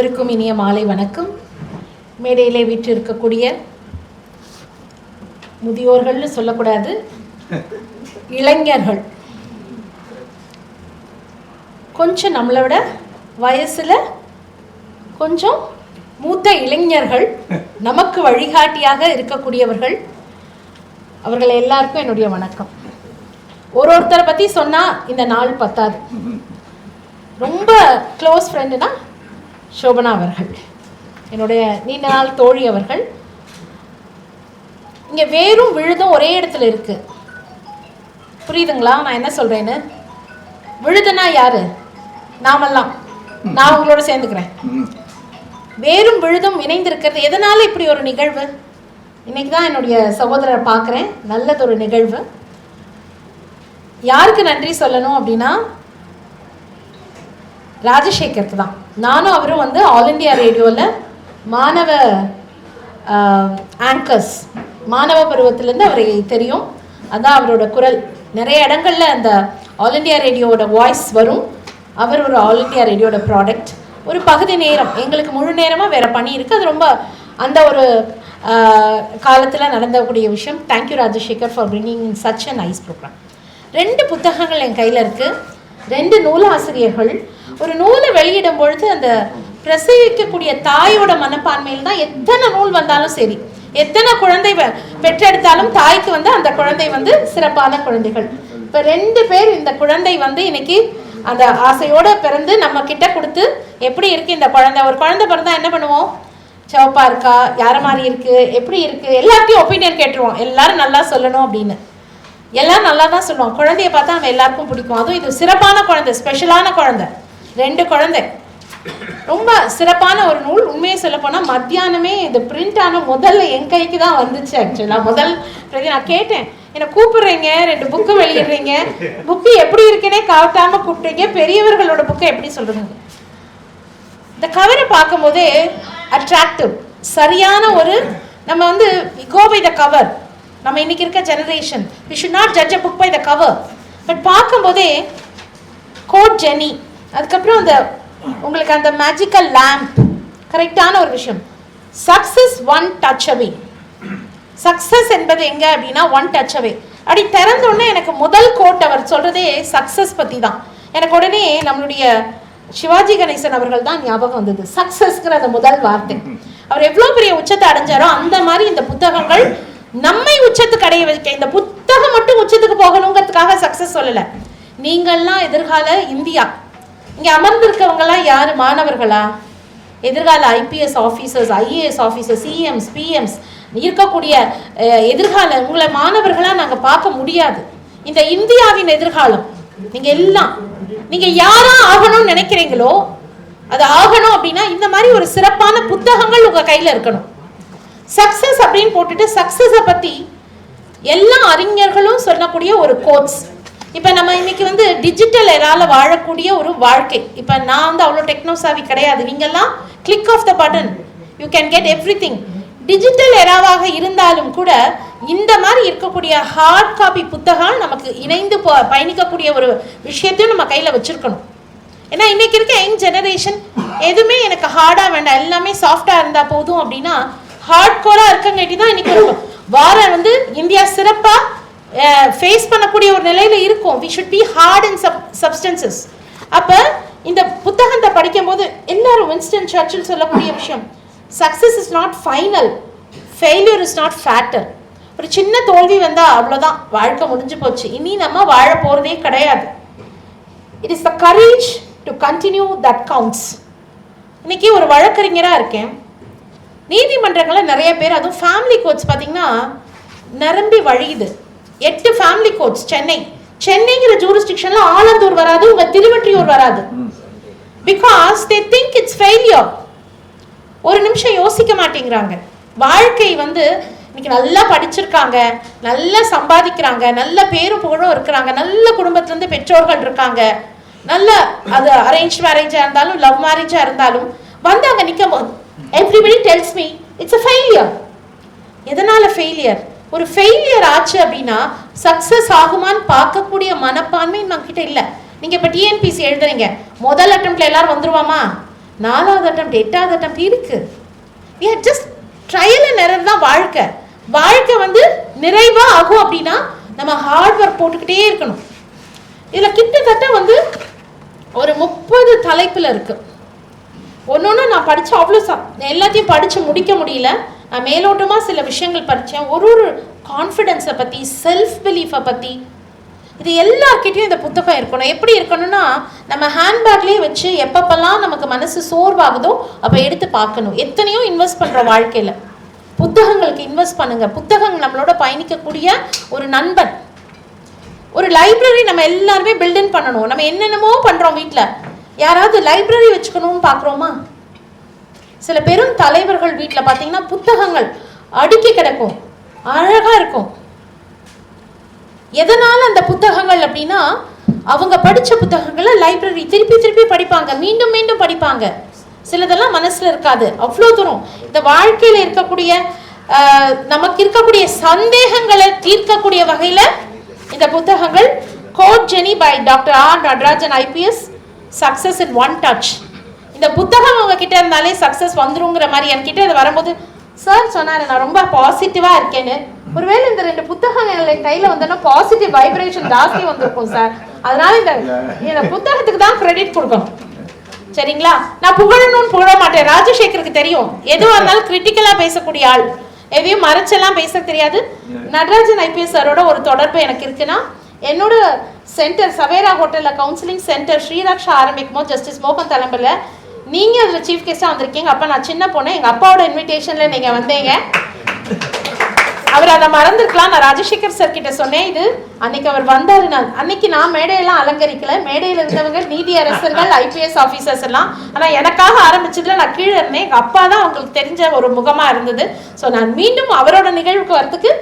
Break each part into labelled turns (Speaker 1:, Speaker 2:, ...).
Speaker 1: அனைவருக்கும் இனிய மாலை வணக்கம். மேடையிலே வீற்றிருக்கக்கூடிய முதியோர்கள்னு சொல்லக்கூடாது இளைஞர்கள். கொஞ்சம் நம்மளை விட வயசுல கொஞ்சம் மூத்த இளைஞர்கள் நமக்கு வழிகாட்டியாக இருக்கக்கூடியவர்கள். அவர்கள் எல்லாருக்கும் என்னுடைய வணக்கம். ஒரு ஒருத்தரை பத்தி சொன்னா இந்த நாள் பத்தாது. ரொம்ப க்ளோஸ் ஃப்ரெண்டுனா சோபனா அவர்கள். என்னுடைய நீண்ட நாள் தோழி அவர்கள். இங்க வேரும் விழுதும் ஒரே இடத்துல இருக்கு. புரியுதுங்களா? நான் என்ன சொல்றேன்னு? விழுதுனா யாரு? நாமெல்லாம். நான் உங்களோட சேர்ந்துக்கிறேன். வேரும் விழுதும் இணைந்திருக்கிறது. எதனால இப்படி ஒரு நிகழ்வு? இன்னைக்கு தான் என்னுடைய சகோதரரை பார்க்குறேன். நல்லதொரு நிகழ்வு. யாருக்கு நன்றி சொல்லணும் அப்படின்னா ராஜசேகருக்கு தான். நானும் அவரும் வந்து ஆல் இண்டியா ரேடியோவில் மாணவ ஆங்கர்ஸ் மாணவ பருவத்திலேருந்து அவரை தெரியும். அதான் அவரோட குரல். நிறைய இடங்களில் அந்த ஆல் இண்டியா ரேடியோவோட வாய்ஸ் வரும். அவர் ஒரு ஆல் இண்டியா ரேடியோட ப்ராடக்ட் ஒரு பகுதி நேரம் எங்களுக்கு முழு நேரமாக வேறு பணி இருக்குது அது ரொம்ப அந்த ஒரு காலத்தில் நடந்தக்கூடிய விஷயம். Thank you Rajasekar for bringing in such a nice program ரெண்டு புத்தகங்கள் என் கையில் இருக்குது ரெண்டு நூலாசிரியர்கள் ஒரு நூலை வெளியிடும் பொழுது அந்த பிரசவிக்கக்கூடிய தாயோட மனப்பான்மையில் தான் எத்தனை நூல் வந்தாலும் சரி எத்தனை குழந்தை பெற்றெடுத்தாலும் தாய்க்கு வந்து அந்த குழந்தை வந்து சிறப்பான குழந்தைகள். இப்போ ரெண்டு பேர் இந்த குழந்தை வந்து இன்னைக்கு அந்த ஆசையோட பிறந்து நம்ம கிட்ட கொடுத்து எப்படி இருக்கு இந்த குழந்தை? ஒரு குழந்தை பிறந்தா என்ன பண்ணுவோம்? சிவப்பா இருக்கா? யார மாதிரி இருக்கு? எப்படி இருக்கு? எல்லாத்தையும் ஒப்பீனியன் கேட்டுருவோம். எல்லாரும் நல்லா சொல்லணும் அப்படின்னு. எல்லாம் நல்லா தான் சொல்லுவோம் குழந்தைய பார்த்தா நம்ம எல்லாருக்கும் பிடிக்கும். அதுவும் இது சிறப்பான குழந்தை ஸ்பெஷலான குழந்தை. ரெண்டு குழந்தை. ரொம்ப சிறப்பான ஒரு நூல். உண்மையை சொல்ல போனால் மத்தியானமே இந்த பிரிண்ட் ஆன முதல்ல என் கைக்கு தான் வந்துச்சு ஆக்சுவலாக முதல் பிரதி நான் கேட்டேன் என்னை கூப்பிடுறீங்க? ரெண்டு புக்கு வெளியிடுறீங்க? புக்கு எப்படி இருக்குன்னே காட்டாமல் கூப்பிட்டீங்க பெரியவர்களோட புக்கை எப்படி சொல்கிறீங்க இந்த கவரை பார்க்கும்போதே அட்ராக்டிவ் சரியான ஒரு நம்ம வந்து கோ பை த கவர் நம்ம இன்னைக்கு இருக்க generation we should not judge a book by the cover but பார்க்கும்போதே கோட் ஜெனி அதுக்கப்புறம் அந்த உங்களுக்கு அந்த மேஜிக்கல் லேம்ப் கரெக்டான ஒரு விஷயம். Success one touch away success என்பது எங்க அப்படின்னா ஒன் டச் அவே அப்படி திறந்த உடனே எனக்கு முதல் கோட் அவர் சொல்றதே சக்சஸ் பத்தி தான் எனக்கு உடனே நம்மளுடைய சிவாஜி கணேசன் அவர்கள் தான் ஞாபகம் வந்தது. சக்சஸ்ங்கிற அந்த முதல் வார்த்தை. அவர் எவ்வளவு பெரிய உச்சத்தை அடைஞ்சாரோ அந்த மாதிரி இந்த புத்தகங்கள் நம்மை உச்சத்துக்கு அடைய வைக்க இந்த புத்தகம் மட்டும் உச்சத்துக்கு போகணுங்கிறதுக்காக சக்சஸ் சொல்லல. நீங்கள்லாம் எதிர்கால இந்தியா இங்கே அமர்ந்திருக்கவங்கலாம் யார்? மாணவர்களா? எதிர்கால IPS officers IAS officers CMs PMs இருக்கக்கூடிய எதிர்கால உங்களை மாணவர்களாக நாங்கள் பார்க்க முடியாது. இந்த இந்தியாவின் எதிர்காலம் நீங்கள் எல்லாம் நீங்கள் யாராக ஆகணும்னு நினைக்கிறீங்களோ அது ஆகணும் அப்படின்னா இந்த மாதிரி ஒரு சிறப்பான புத்தகங்கள் உங்கள் கையில் இருக்கணும். சக்ஸஸ் அப்படின்னு போட்டுட்டு சக்ஸஸை பற்றி எல்லா அறிஞர்களும் சொல்லக்கூடிய ஒரு கோட்ஸ் இப்போ நம்ம இன்னைக்கு வந்து டிஜிட்டல் எரால வாழக்கூடிய ஒரு வாழ்க்கை. இப்போ நான் வந்து அவ்வளோ டெக்னோசாவி கிடையாது. நீங்கள்லாம் click of the button you can get everything digital எராவாக இருந்தாலும் கூட இந்த மாதிரி இருக்கக்கூடிய ஹார்ட் காப்பி புத்தகம் நமக்கு இணைந்து போ- பயணிக்கக்கூடிய ஒரு விஷயத்தையும் நம்ம கையில் வச்சுருக்கணும். ஏன்னா இன்றைக்கி இருக்க யங் ஜெனரேஷன் எதுவுமே எனக்கு ஹார்டாக வேண்டாம். எல்லாமே சாஃப்டாக இருந்தால் போதும் அப்படின்னா ஹார்ட் கோராக இருக்கங்காட்டி தான் இன்றைக்கி ஒரு வாரம் வந்து இந்தியா சிறப்பாக ஃபேஸ் பண்ணக்கூடிய ஒரு நிலையில் இருக்கும். We should be hard and sub substances அப்போ இந்த புத்தகத்தை படிக்கும்போது எல்லாரும் வின்ஸ்டன் சர்ச்சில் சொல்லக்கூடிய விஷயம். Success is not final failure is not fatal ஒரு சின்ன தோல்வி வந்தால் அவ்வளோதான் வாழ்க்கை முடிஞ்சு போச்சு. இனி நம்ம வாழ போகிறதே கிடையாது. It is the courage to continue that counts இன்னைக்கு ஒரு வழக்கறிஞராக இருக்கேன். நீதிமன்றங்களில் நிறைய பேர் அதுவும் ஃபேமிலி கோட்ஸ் பார்த்தீங்கன்னா நிரம்பி வழியுது. எட்டு ஃபேமிலி கோர்ட்ஸ் சென்னை சென்னைங்கிற ஜூரிஸ்டிக்ஷனில் ஆலந்தூர் வராது உங்க திருவற்றியூர் வராது. Because they think it's failure ஒரு நிமிஷம் யோசிக்க மாட்டேங்கிறாங்க. வாழ்க்கை வந்து இன்னைக்கு நல்லா படிச்சிருக்காங்க நல்லா சம்பாதிக்கிறாங்க நல்ல பேரும் புகழும் இருக்கிறாங்க நல்ல குடும்பத்துல இருந்து பெற்றோர்கள் இருக்காங்க நல்ல அது அரேஞ்ச் மேரேஜா இருந்தாலும் லவ் மேரேஜா இருந்தாலும் வந்து அங்க நிற்கும் போது everybody tells me it's a failure எதனால ஃபெயிலியர் ஒரு ஃபெயிலியர் ஆச்சு அப்படின்னா சக்சஸ் ஆகுமான்னு பார்க்கக்கூடிய மனப்பான்மை நம்ம கிட்ட இல்லை. நீங்க இப்ப டிஎன்பிசி எழுதுறீங்க. முதல் அட்டம்ப்ட்ல எல்லாரும் வந்துருவாமா? நாலாவது அட்டம் எட்டாவது அட்டம் இருக்கு. ஜஸ்ட் ட்ரையல் அண்ட் எரர் தான் வாழ்க்கை. வாழ்க்கை வந்து நிறைவா ஆகும் அப்படின்னா நம்ம ஹார்ட் ஒர்க் போட்டுக்கிட்டே இருக்கணும். இதில் கிட்டத்தட்ட வந்து ஒரு முப்பது தலைப்பில் இருக்கு. ஒன்று நான் படித்த அவ்வளோ ச எல்லாத்தையும் படித்து முடிக்க முடியல. மேலோட்டமாக சில விஷயங்கள் படித்தேன் ஒரு ஒரு கான்ஃபிடென்ஸை பற்றி செல்ஃப் பிலீஃபை பற்றி இது எல்லார்கிட்டயும் இந்த புத்தகம் இருக்கணும். எப்படி இருக்கணும்னா நம்ம ஹேண்ட்பேக்லேயே வச்சு எப்பப்பெல்லாம் நமக்கு மனசு சோர்வாகுதோ அப்போ எடுத்து பார்க்கணும். எத்தனையோ இன்வெஸ்ட் பண்ணுற வாழ்க்கையில். புத்தகங்களுக்கு இன்வெஸ்ட் பண்ணுங்க. புத்தகம் நம்மளோட பயணிக்கக்கூடிய ஒரு நண்பன். ஒரு லைப்ரரி நம்ம எல்லாருமே பில்டின் பண்ணணும். நம்ம என்னென்னமோ பண்ணுறோம் வீட்டில் யாராவது லைப்ரரி வச்சுக்கணும்னு பார்க்குறோமா? சில பெரும் தலைவர்கள் வீட்டில் பார்த்தீங்கன்னா புத்தகங்கள் அடுக்கி கிடக்கும். அழகாக இருக்கும். எதனால் அந்த புத்தகங்கள் அப்படின்னா அவங்க படித்த புத்தகங்களை லைப்ரரி திருப்பி திருப்பி படிப்பாங்க. மீண்டும் மீண்டும் படிப்பாங்க. சிலதெல்லாம் மனசில் இருக்காது. அவ்வளோ தூரம். இந்த வாழ்க்கையில் இருக்கக்கூடிய நமக்கு இருக்கக்கூடிய சந்தேகங்களை தீர்க்கக்கூடிய வகையில் இந்த புத்தகங்கள். Code genie by doctor R Natarajan IPS success in one touch இந்த புத்தகம் உங்ககிட்ட இருந்தாலே சக்சஸ் வந்துருங்கிற மாதிரி என்கிட்ட இது வரும்போது சார் சொன்னாரு நான் ரொம்ப பாசிட்டிவா இருக்கேன்னு. ஒருவேளை இந்த ரெண்டு புத்தகங்கள் என் கையில வந்தோன்னா பாசிட்டிவ் வைப்ரேஷன் ஜாஸ்தி வந்திருக்கும் சார் அதனால இந்த இந்த புத்தகத்துக்கு தான் கிரெடிட் கொடுக்கணும். சரிங்களா? நான் புகழணும்னு புகழ மாட்டேன். ராஜசேகருக்கு தெரியும். எதுவாக இருந்தாலும் கிரிட்டிக்கலா பேசக்கூடிய ஆள். எதையும் மறைச்செல்லாம் பேச தெரியாது. நடராஜன் ஐபிஎஸ் சாரோட ஒரு தொடர்பு எனக்கு இருக்குன்னா என்னோட சென்டர் சவேரா ஹோட்டல்ல கவுன்சிலிங் சென்டர் ஸ்ரீராக்ஷா ஆரம்பிக்கும் போது ஜஸ்டிஸ் மோகன் தலைமையில் நீங்க அதுல சீஃப் கெஸ்டா வந்திருக்கீங்க. அப்ப நான் சின்ன பொண்ணு. எங்க அப்பாவோட இன்விடேஷன்ல நீங்க வந்தீங்க. அவர் அதை மறந்துருக்கலாம். நான் ராஜசேகர் சார் கிட்ட சொன்னேன். இது அன்னைக்கு அவர் வந்தாரு. நான் அன்னைக்கு நான் மேடையெல்லாம் அலங்கரிக்கல. மேடையில் இருந்தவங்க நீதி அரசர்கள் ஐபிஎஸ் ஆஃபீஸர்ஸ் எல்லாம். ஆனா எனக்காக ஆரம்பிச்சதுல நான் கீழே இருந்தேன். எங்க அப்பா தான் அவங்களுக்கு தெரிஞ்ச ஒரு முகமா இருந்தது. ஸோ நான் மீண்டும் அவரோட நிகழ்வுக்கு வரத்துக்கு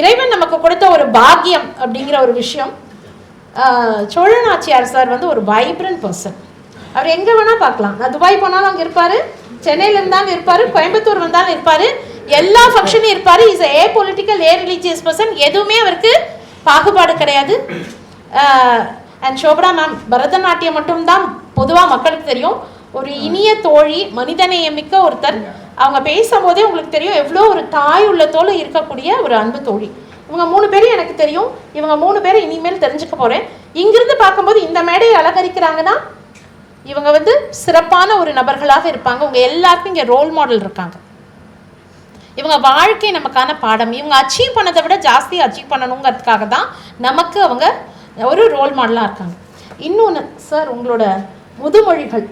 Speaker 1: இறைவன் நமக்கு கொடுத்த ஒரு பாக்கியம் அப்படிங்கிற ஒரு விஷயம். சோழநாச்சியார் சார் வந்து ஒரு வைப்ரண்ட் பர்சன் அவர் எங்க வேணா பார்க்கலாம். நான் துபாய் போனாலும் அங்க இருப்பாரு. சென்னையில இருந்தாலும் இருப்பாரு. கோயம்புத்தூர் வந்தாலும் இருப்பாரு. எல்லா ஃபங்க்ஷனும் இருப்பாரு. Is a political a religious person எதுவுமே அவருக்கு பாகுபாடு கிடையாது. அண்ட் சோபனா மேம் பரதநாட்டியம் மட்டும்தான் பொதுவாக மக்களுக்கு தெரியும். ஒரு இனிய தோழி மனிதநேயமிக்க ஒருத்தர். அவங்க பேசும்போதே உங்களுக்கு தெரியும் எவ்வளோ ஒரு தாய் உள்ளத்தோடு இருக்கக்கூடிய ஒரு அன்பு தோழி. இவங்க மூணு பேரும் எனக்கு தெரியும். இவங்க மூணு பேரும் இனிமேல் தெரிஞ்சுக்க போகிறேன் இங்கிருந்து பார்க்கும்போது இந்த மேடையை அலங்கரிக்கிறாங்கன்னா இவங்க வந்து சிறப்பான ஒரு நபர்களாக இருப்பாங்க. உங்க எல்லாருக்கும் இங்கே ரோல் மாடல் இருக்காங்க. இவங்க வாழ்க்கை நமக்கான பாடம். இவங்க அச்சீவ் பண்ணதை விட ஜாஸ்தி அச்சீவ் பண்ணணுங்கிறதுக்காக தான் நமக்கு அவங்க ஒரு ரோல் மாடலாக இருக்காங்க. இன்னொன்று சார் உங்களோட முதுமொழிகள்.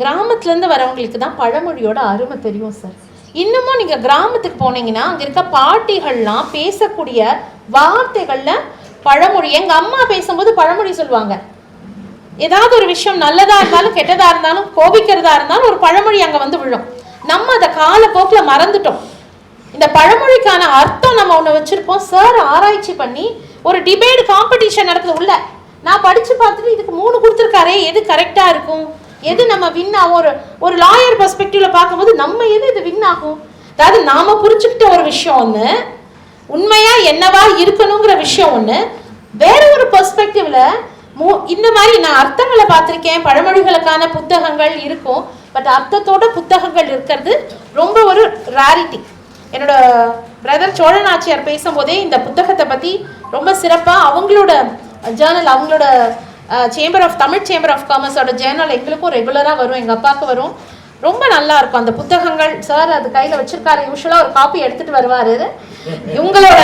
Speaker 1: கிராமத்துலேருந்து வரவங்களுக்கு தான் பழமொழியோட அருமை தெரியும் சார் இன்னமும் நீங்கள் கிராமத்துக்கு போனீங்கன்னா அங்கே இருக்க பாட்டிகள்லாம் பேசக்கூடிய வார்த்தைகளில் பழமொழி. எங்கள் அம்மா பேசும்போது பழமொழி சொல்லுவாங்க. ஏதாவது ஒரு விஷயம் நல்லதா இருந்தாலும் கெட்டதா இருந்தாலும் கோபிக்கிறதா இருந்தாலும் ஒரு பழமொழி அங்க வந்து விழும். நம்ம அதை காலப்போக்கில் மறந்துட்டோம். இந்த பழமொழிக்கான அர்த்தம் நம்ம ஒன்று வச்சுருப்போம். சார் ஆராய்ச்சி பண்ணி ஒரு டிபேட் காம்படிஷன் நடக்குது உள்ள. நான் படித்து பார்த்துட்டு இதுக்கு மூணு கொடுத்துருக்காரே எது கரெக்டாக இருக்கும்? எது நம்ம வின் ஆகும்? ஒரு ஒரு லாயர் பர்ஸ்பெக்டிவ்ல பார்க்கும்போது நம்ம எது இது வின் ஆகும்? அதாவது நாம புரிஞ்சுக்கிட்ட ஒரு விஷயம் ஒன்று உண்மையாக என்னவா இருக்கணுங்கிற விஷயம் ஒன்று வேற ஒரு பெர்ஸ்பெக்டிவ்ல இந்த மாதிரி நான் அர்த்தங்களை பார்த்துருக்கேன் பழமொழிகளுக்கான புத்தகங்கள் இருக்கும் பட் அர்த்தத்தோட புத்தகங்கள் இருக்கிறது ரொம்ப ஒரு ரேரிட்டி என்னோட பிரதர் சோழநாச்சியார் பேசும்போதே இந்த புத்தகத்தை பற்றி ரொம்ப சிறப்பாக அவங்களோட uh, ஜேர்னல் அவங்களோட uh, chamber of Tamil chamber of காமர்ஸோட journal எங்களுக்கும் ரெகுலராக வரும் எங்கள் அப்பாவுக்கு வரும். ரொம்ப நல்லா இருக்கும் அந்த புத்தகங்கள். சார் அது கையில் வச்சிருக்காரு. யூஸ்வலாக ஒரு காப்பி எடுத்துட்டு வருவாரு. இவங்களோட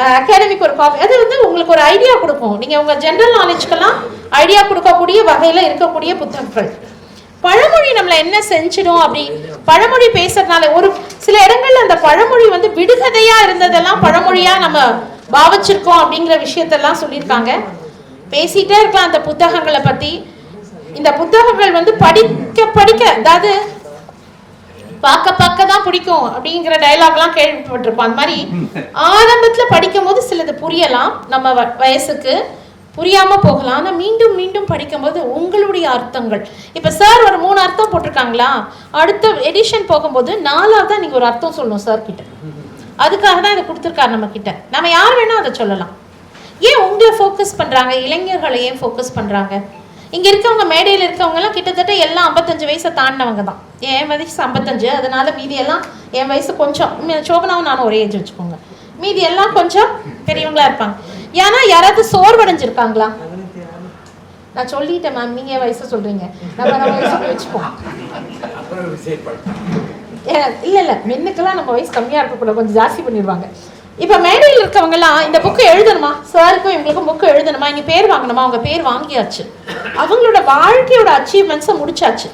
Speaker 1: அகாடமிக் ஒரு காப்பி அது வந்து உங்களுக்கு ஒரு ஐடியா கொடுக்கும். நீங்கள் உங்கள் ஜென்ரல் நாலேஜ்க்கெல்லாம் ஐடியா கொடுக்கக்கூடிய வகையில் இருக்கக்கூடிய புத்தகங்கள். பழமொழி நம்மளை என்ன செஞ்சிடும் அப்படி பழமொழி பேசுறதுனால ஒரு சில இடங்கள்ல அந்த பழமொழி வந்து விடுகதையா இருந்ததெல்லாம் பழமொழியா நம்ம பாவிச்சிருக்கோம் அப்படிங்கிற விஷயத்தெல்லாம் சொல்லியிருக்காங்க. பேசிட்டே இருக்கலாம் அந்த புத்தகங்களை பத்தி. இந்த புத்தகங்கள் வந்து படிக்க படிக்க அதாவது பார்க்க பார்க்க தான் பிடிக்கும் அப்படிங்கிற டைலாக்லாம் கேள்விப்பட்டிருப்போம். அந்த மாதிரி ஆரம்பத்துல படிக்கும் போது சிலது புரியலாம். நம்ம வ- வயசுக்கு புரியாம போகலாம். ஆனால் மீண்டும் மீண்டும் படிக்கும்போது உங்களுடைய அர்த்தங்கள். இப்ப சார் ஒரு மூணு அர்த்தம் போட்டிருக்காங்களா? அடுத்த எடிஷன் போகும்போது நாலாவதா நீங்க ஒரு அர்த்தம் சொல்லணும் சார் கிட்ட. அதுக்காக தான் இதை கொடுத்துருக்காரு நம்ம கிட்ட. நம்ம யார் வேணா அதை சொல்லலாம். ஏன் உங்களை ஃபோக்கஸ் பண்றாங்க? இளைஞர்களை ஏன் ஃபோக்கஸ் பண்றாங்க? இங்கே இருக்கவங்க மேடையில் இருக்கவங்கலாம் கிட்டத்தட்ட எல்லாம் ஐம்பத்தஞ்சு வயசை தாண்டினவங்க தான். என் வயசு ஐம்பத்தஞ்சு அதனால மீதி எல்லாம் என் வயசு கொஞ்சம். சோபனாவும் நானும் ஒரே ஏஜ் வச்சுக்கோங்க. மீதி எல்லாம் கொஞ்சம் பெரியவங்களா இருப்பாங்க. ஏன்னா யாராவது சோர்வடைஞ்சிருக்காங்களா? நான் சொல்லிட்டேன் மேம் நீங்க என் வயசு சொல்றீங்க. நம்ம நம்ம வயசு வச்சுப்போம். ஏ, இல்ல இல்ல. மென்னுக்கெல்லாம் நம்ம வயசு கம்மியா இருக்கக்கூடாது கொஞ்சம் ஜாஸ்தி பண்ணிடுவாங்க. இப்ப மேடையில் இருக்கவங்கலாம் இந்த புக்கு எழுதணுமா? சாருக்கும் இவங்களுக்கும் புக்கு எழுதணுமா? இங்க பேர் வாங்கணுமா? அவங்க பேர் வாங்கியாச்சு. அவங்களோட வாழ்க்கையோட அச்சீவ்மெண்ட்ஸை முடிச்சாச்சு.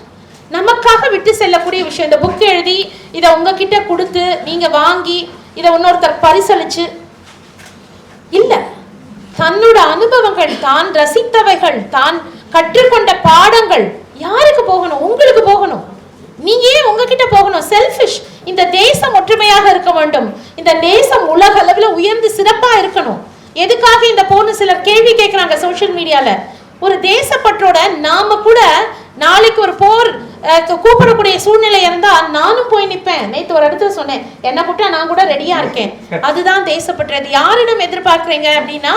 Speaker 1: நமக்காக விட்டு செல்லக்கூடிய விஷயம். இந்த புக் எழுதி இதை உங்ககிட்ட கொடுத்து நீங்க வாங்கி இதை இன்னொருத்தர் பரிசளிச்சு இல்ல. தன்னோட அனுபவங்கள் தான் ரசித்தவைகள் தான் கற்றுக்கொண்ட பாடங்கள் யாருக்கு போகணும்? உங்களுக்கு போகணும். நீங்க ஏன் உங்ககிட்ட போகணும். செல்ஃபிஷ் இந்த தேசம் ஒற்றுமையாக இருக்க வேண்டும். இந்த தேசம் உலக அளவில் உயர்ந்து சிறப்பா இருக்கணும். எதுக்காக இந்த போன சிலர் கேள்வி கேட்கிறாங்க சோஷியல் மீடியால ஒரு தேசப்பற்றோட நாம கூட நாளைக்கு ஒரு போர் கூப்பிடக்கூடிய சூழ்நிலை இருந்தா நானும் போய் நிப்பேன். நேத்து ஒரு இடத்துல சொன்னேன் என்ன கூப்பிட்டா நான் கூட ரெடியா இருக்கேன். அதுதான் தேசப்பட்டுறது யாரிடம் எதிர்பார்க்கறீங்க அப்படின்னா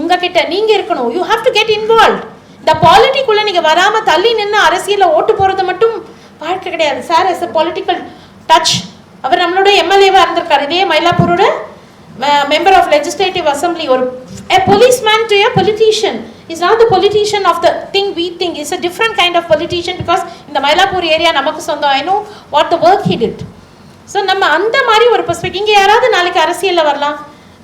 Speaker 1: உங்ககிட்ட நீங்க இருக்கணும். You have to get involve இந்த பாலிட்டிக்குள்ள நீங்க வராம தள்ளி நின்று அரசியல ஓட்டு போறது மட்டும் வாழ்க்கை கிடையாது. சார் எஸ் பொலிட்டிக்கல் டச் அவர் நம்மளோட எம்எல்ஏவா இருந்திருக்காரு. இதே மயிலாப்பூரோட மெம்பர் ஆஃப் லெஜிஸ்லேட்டிவ் அசம்பிளி ஒரு a to a politician is not the politician of the thing we think is a different kind of politician because இந்த மயிலாப்பூர் ஏரியா நமக்கு சொந்தம். I know what the work he did. So நம்ம அந்த மாதிரி ஒரு பெர்ஸ்பெக்ட் இங்கே யாராவது நாளைக்கு அரசியலில் வரலாம்.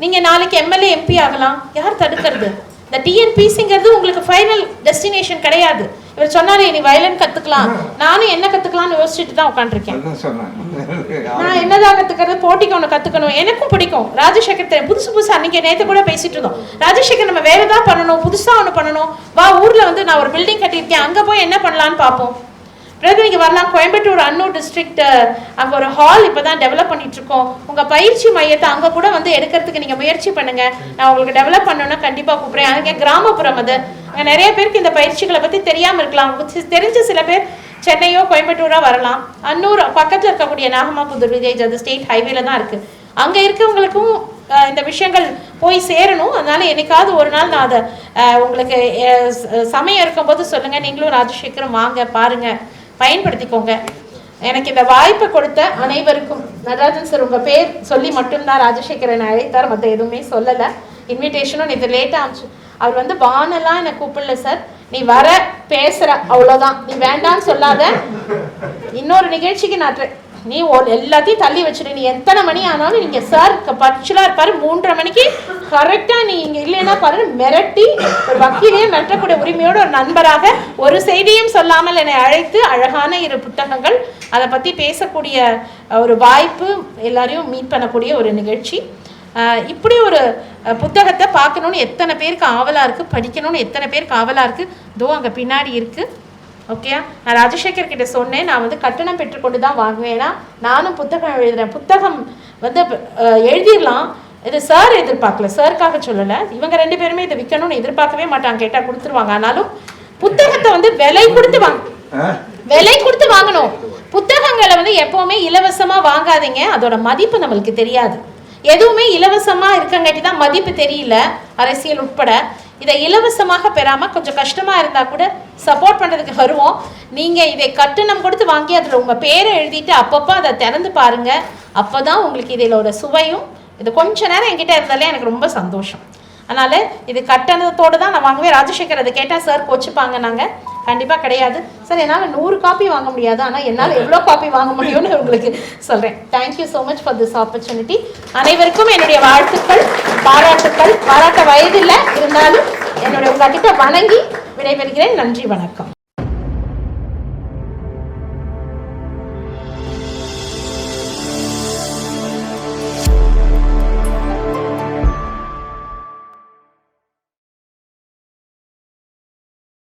Speaker 1: நீங்கள் நாளைக்கு எம்எல்ஏ எம்பி ஆகலாம். யார் தடுக்கிறது? இந்த டிஎன்பிசிங்கிறது உங்களுக்கு ஃபைனல் டெஸ்டினேஷன் கிடையாது. இவர் சொன்னாலே நீ வயலன் கற்றுக்கலாம் நானும் என்ன கற்றுக்கலாம்னு யோசிச்சுட்டு தான் உட்காந்துருக்கேன் நான் என்னதான் கத்துக்கிறது போட்டிக்கு ஒன்று கத்துக்கணும். எனக்கும் பிடிக்கும். ராஜசேகர் தெரியும் புதுசு புதுசு அன்னைக்கு நேத்து கூட பேசிட்டு இருந்தோம். ராஜசேகர் நம்ம வேற ஏதாவது பண்ணணும் புதுசா ஒன்று பண்ணணும். வா ஊர்ல வந்து நான் ஒரு பில்டிங் கட்டியிருக்கேன். அங்க போய் என்ன பண்ணலாம்னு பார்ப்போம். பிறகு நீங்கள் வரலாம். கோயம்புத்தூர் அன்னூர் டிஸ்ட்ரிக்ட் அங்க ஒரு ஹால் இப்பதான் டெவலப் பண்ணிட்டு இருக்கோம் உங்க பயிற்சி மையத்தை அங்க கூட வந்து எடுக்கிறதுக்கு நீங்க முயற்சி பண்ணுங்க. நான் உங்களுக்கு டெவலப் பண்ணணும்னா கண்டிப்பா கூப்பிடுறேன். அங்கே கிராமப்புறம் அது. அங்க நிறைய பேருக்கு இந்த பயிற்சிகளை பத்தி தெரியாம இருக்கலாம். உங்களுக்கு தெரிஞ்ச சில பேர் சென்னையோ கோயம்புத்தூரோ வரலாம். அன்னூர் பக்கத்துல இருக்கக்கூடிய நாகமாபுதூர் வில்லேஜ் அது ஸ்டேட் ஹைவேல தான் இருக்கு. அங்க இருக்கவங்களுக்கும் இந்த விஷயங்கள் போய் சேரணும். அதனால என்னைக்காவது ஒரு நாள் நான் அதை உங்களுக்கு சமயம் இருக்கும்போது சொல்லுங்கள் நீங்களும் ராஜசேகரும் வாங்க பாருங்கள் பயன்படுத்திக்கோங்க. எனக்கு இந்த வாய்ப்பை கொடுத்த அனைவருக்கும் நடராஜன் சார் உங்கள் பேர் சொல்லி மட்டும்தான் ராஜசேகரன் அழைத்தார் மற்ற எதுவுமே சொல்லலை. இன்விடேஷனும் இது லேட்டாக அமிச்சு அவர் வந்து வானெல்லாம் என்னை கூப்பிடல சார் நீ வர பேசுற அவ்வளோதான் நீ வேண்டான்னு சொல்லாத. இன்னொரு நிகழ்ச்சிக்கு நான் நீ எல்லாத்தையும் தள்ளி வச்சிரு. நீ எத்தனை மணி ஆனாலும் நீங்க சார் பட்சலா இருப்பாரு மூன்றரை மணிக்கு கரெக்டா நீ இங்க இல்லைன்னா பாரு மிரட்டி ஒரு வக்கீலையே மிரட்டக்கூடிய உரிமையோட ஒரு நண்பராக ஒரு செய்தியும் சொல்லாமல் என்னை அழைத்து அழகான இரு புத்தகங்கள் அதை பத்தி பேசக்கூடிய ஒரு வாய்ப்பு எல்லாரையும் மீட் பண்ணக்கூடிய ஒரு நிகழ்ச்சி. இப்படி ஒரு புத்தகத்தை பார்க்கணும்னு எத்தனை பேருக்கு ஆவலா இருக்கு படிக்கணும்னு எத்தனை பேருக்கு ஆவலா இருக்கு தோ அங்க பின்னாடி இருக்கு. ஓகே நான் ராஜசேகர் கிட்ட சொன்னேன் நான் வந்து கட்டணம் பெற்றுக்கொண்டு தான் வாங்குவேன். நானும் புத்தகம் எழுதுறேன். புத்தகம் வந்து எழுதிடலாம். இது சார் எதிர்பார்க்கல. சாருக்காக சொல்லலை. இவங்க ரெண்டு பேருமே இதை விற்கணும்னு எதிர்பார்க்கவே மாட்டாங்க. கேட்டால் கொடுத்துருவாங்க. ஆனாலும் புத்தகத்தை வந்து விலை கொடுத்து வாங்க? விலை கொடுத்து வாங்கணும். புத்தகங்களை வந்து எப்பவுமே இலவசமா வாங்காதீங்க. அதோட மதிப்பு நம்மளுக்கு தெரியாது. எதுவுமே இலவசமா இருக்கங்காட்டி தான் மதிப்பு தெரியல. அரசியல் உட்பட. இதை இலவசமாக பெறாம கொஞ்சம் கஷ்டமா இருந்தா கூட சப்போர்ட் பண்றதுக்கு வருவோம். நீங்க இதை கட்டணம் கொடுத்து வாங்கி அதுல உங்க பேரை எழுதிட்டு அப்பப்போ அதை திறந்து பாருங்க. அப்பதான் உங்களுக்கு இதோட சுவையும் இது கொஞ்ச நேரம் என்கிட்ட இருந்தாலே எனக்கு ரொம்ப சந்தோஷம். அதனால இது கட்டணத்தோடு தான் நான் வாங்குவேன். ராஜசேகர் அதை கேட்டால் சார் கோச்சுப்பாங்க நாங்கள் கண்டிப்பாக கிடையாது. சார் என்னால் நூறு காப்பி வாங்க முடியாது. ஆனால் என்னால் எவ்வளோ காப்பி வாங்க முடியும்னு உங்களுக்கு சொல்கிறேன் thank you so much for this opportunity அனைவருக்கும் என்னுடைய வாழ்த்துக்கள் பாராட்டுக்கள். பாராட்ட வயதில்லை. இருந்தாலும் என்னுடைய உங்ககிட்ட வணங்கி விடைபெறுகிறேன். நன்றி வணக்கம்.